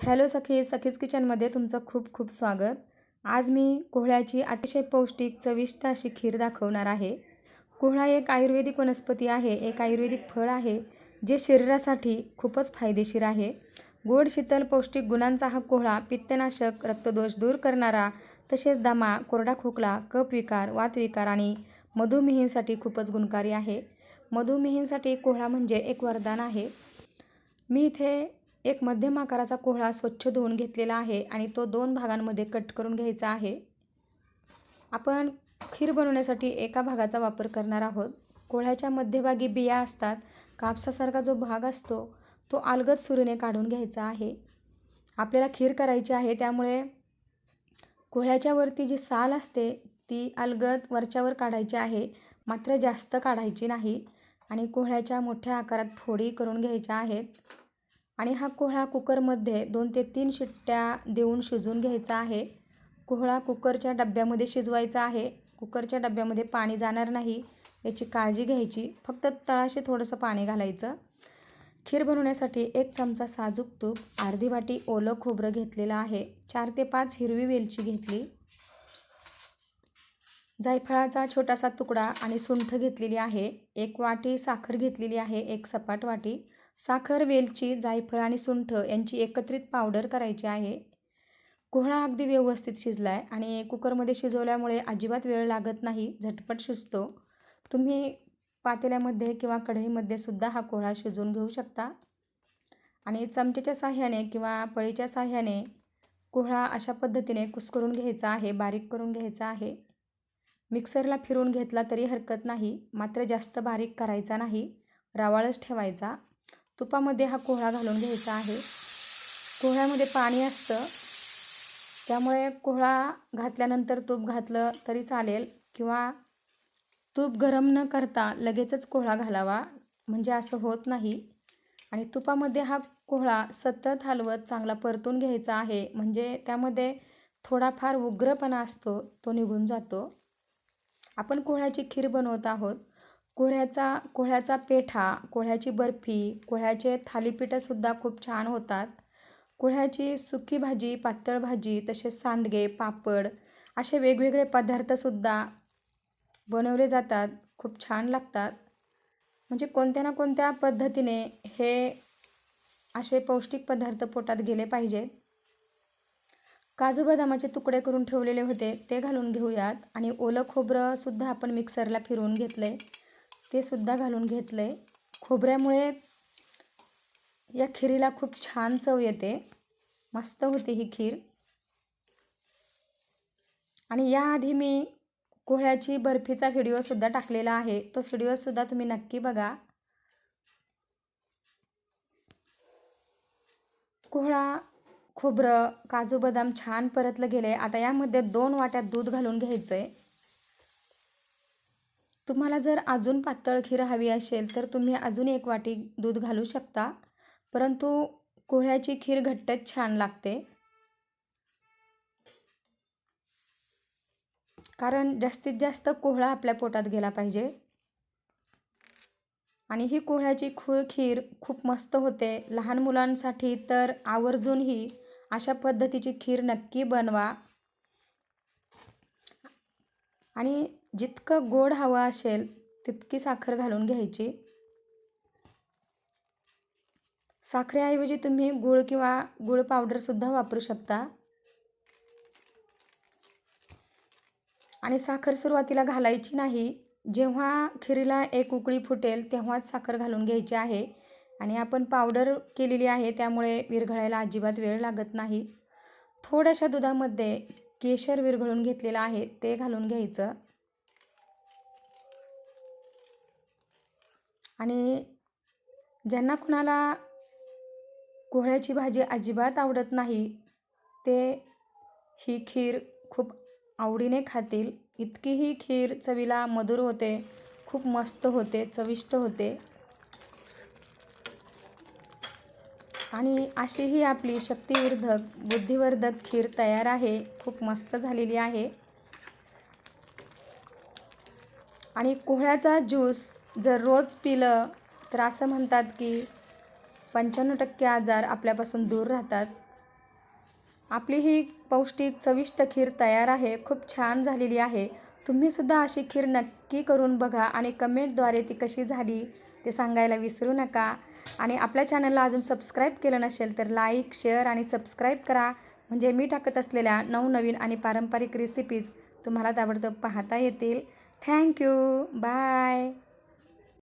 Hello सखी सखीज किचनमध्ये तुमचं खूप खूप स्वागत. आज मी कोहळ्याची अतिशय पौष्टिक चविष्ट अशी खीर दाखवणार आहे. कोहळा एक आयुर्वेदिक वनस्पती आहे. एक आयुर्वेदिक फळ आहे जे शरीरासाठी खूपच फायदेशीर आहे. गोड शीतल पौष्टिक गुणांचा हा कोहळा पित्तनाशक रक्तदोष दूर करणारा तसेच दमा कोरडा खोकला कफविकार वातविकार आणि मधुमेहींसाठी खूपच गुणकारी आहे. मधुमेहींसाठी कोहळा म्हणजे एक वरदान आहे. मी इथे एक मध्यम आकाराचा कोहळा स्वच्छ धुवून घेतलेला आहे आणि तो दोन भागांमध्ये कट करून घ्यायचा आहे. आपण खीर बनवण्यासाठी एका भागाचा वापर करणार आहोत. कोहळ्याच्या मध्यभागी बिया असतात. कापसासारखा जो भाग असतो तो अलगद सुरीने काढून घ्यायचा आहे. आपल्याला खीर करायची आहे त्यामुळे कोहळ्याच्या वरती जी साल असते ती अलगद वरच्यावर काढायची आहे. मात्र जास्त काढायची नाही आणि कोहळ्याच्या मोठ्या आकारात फोडी करून घ्यायच्या आहेत. आणि हा कोहळा कुकरमध्ये दोन ते तीन शिट्ट्या देऊन शिजवून घ्यायचा आहे. कोहळा कुकरच्या डब्यामध्ये शिजवायचा आहे. कुकरच्या डब्यामध्ये पाणी जाणार नाही याची काळजी घ्यायची. फक्त तळाशी थोडंसं पाणी घालायचं. खीर बनवण्यासाठी एक चमचा साजूक तूप अर्धी वाटी ओलं खोबरं घेतलेलं आहे. चार ते पाच हिरवी वेलची घेतली. जायफळाचा छोटासा तुकडा आणि सुंठ घेतलेली आहे. एक वाटी साखर घेतलेली आहे. एक सपाट वाटी. साखर वेलची जायफळ आणि सुंठ यांची एकत्रित पावडर करायची आहे. कोहळा अगदी व्यवस्थित शिजला आहे आणि कुकरमध्ये शिजवल्यामुळे अजिबात वेळ लागत नाही झटपट शिजतो. तुम्ही पातेल्यामध्ये किंवा कढईमध्ये सुद्धा हा कोहळा शिजवून घेऊ शकता. आणि चमच्याच्या साह्याने किंवा पळीच्या साह्याने कोहळा अशा पद्धतीने कुस्करून घ्यायचा आहे बारीक करून घ्यायचा आहे. मिक्सरला फिरून घेतला तरी हरकत नाही मात्र जास्त बारीक करायचा नाही रवाळच ठेवायचा. तुपामध्ये हा कोहळा घालून घ्यायचा आहे. कोहळ्यामध्ये पाणी असतं. त्यामुळे कोहळा घातल्यानंतर तूप घातलं तरी चालेल किंवा तूप गरम न करता लगेचच कोहळा घालावा म्हणजे असं होत नाही. आणि तुपामध्ये हा कोहळा सतत हलवत चांगला परतून घ्यायचा आहे म्हणजे त्यामध्ये थोडाफार उग्रपणा असतो तो निघून जातो. आपण कोहळ्याची खीर बनवत आहोत. कोह्याचा कोहळ्याचा पेठा कोहळ्याची बर्फी कोहळ्याचे थालीपीठंसुद्धा खूप छान होतात. कोहळ्याची सुकी भाजी पातळ भाजी तसेच सांडगे पापड असे वेगवेगळे पदार्थसुद्धा बनवले जातात. खूप छान लागतात. म्हणजे कोणत्या ना कोणत्या पद्धतीने हे असे पौष्टिक पदार्थ पोटात गेले पाहिजेत. काजू बदामाचे तुकडे करून ठेवलेले होते ते घालून घेऊयात. आणि ओलं खोबरंसुद्धा आपण मिक्सरला फिरवून घेतलं आहे ते सुद्धा घालून घेतलं आहे खोबऱ्यामुळे या खिरीला खूप छान चव येते. मस्त होते ही खीर. आणि याआधी मी कोहळ्याची बर्फीचा व्हिडिओसुद्धा टाकलेला आहे. तो व्हिडिओसुद्धा तुम्ही नक्की बघा. कोहळा खोबरं काजू बदाम छान परतलं गेलं आहे आता यामध्ये दोन वाट्यात दूध घालून घ्यायचं आहे तुम्हाला जर अजून पातळ खीर हवी असेल तर तुम्ही अजून एक वाटी दूध घालू शकता. परंतु कोहळ्याची खीर घट्टच छान लागते. कारण जास्तीत जास्त कोहळा आपल्या पोटात गेला पाहिजे. आणि ही कोहळ्याची खू खीर खूप मस्त होते. लहान मुलांसाठी तर आवर्जून ही अशा पद्धतीची खीर नक्की बनवा. आणि जितकं गोड हवं असेल तितकी साखर घालून घ्यायची. साखरेऐवजी तुम्ही गूळ किंवा गूळ पावडरसुद्धा वापरू शकता. आणि साखर सुरुवातीला घालायची नाही. जेव्हा खिरीला एक उकळी फुटेल तेव्हाच साखर घालून घ्यायची आहे. आणि आपण पावडर केलेली आहे त्यामुळे विरघळायला अजिबात वेळ लागत नाही. थोड्याशा दुधामध्ये केशर विरघळून घेतलेलं आहे ते घालून घ्यायचं. आणि ज्यांना कुणाला कोहळ्याची भाजी अजिबात आवडत नाही ते ही खीर खूप आवडीने खातील. इतकी ही खीर चवीला मधुर होते खूप मस्त होते चविष्ट होते. आणि अशी ही आपली शक्तिवर्धक बुद्धिवर्धक खीर तयार आहे खूप मस्त झालेली आहे. आणि कोहळ्याचा ज्यूस जर रोज पिलं तर असं म्हणतात की पंच्याण्णव टक्के आजार आपल्यापासून दूर राहतात. आपली ही पौष्टिक चविष्ट खीर तयार आहे खूप छान झालेली आहे. तुम्हीसुद्धा अशी खीर नक्की करून बघा आणि कमेंटद्वारे ती कशी झाली ते सांगायला विसरू नका. आणि आपल्या चॅनलला अजून सबस्क्राईब केलं नसेल तर लाईक शेअर आणि सबस्क्राईब करा. म्हणजे मी टाकत असलेल्या नवनवीन आणि पारंपरिक रेसिपीज तुम्हाला ताबडतोब पाहता येतील. Thank you. बाय.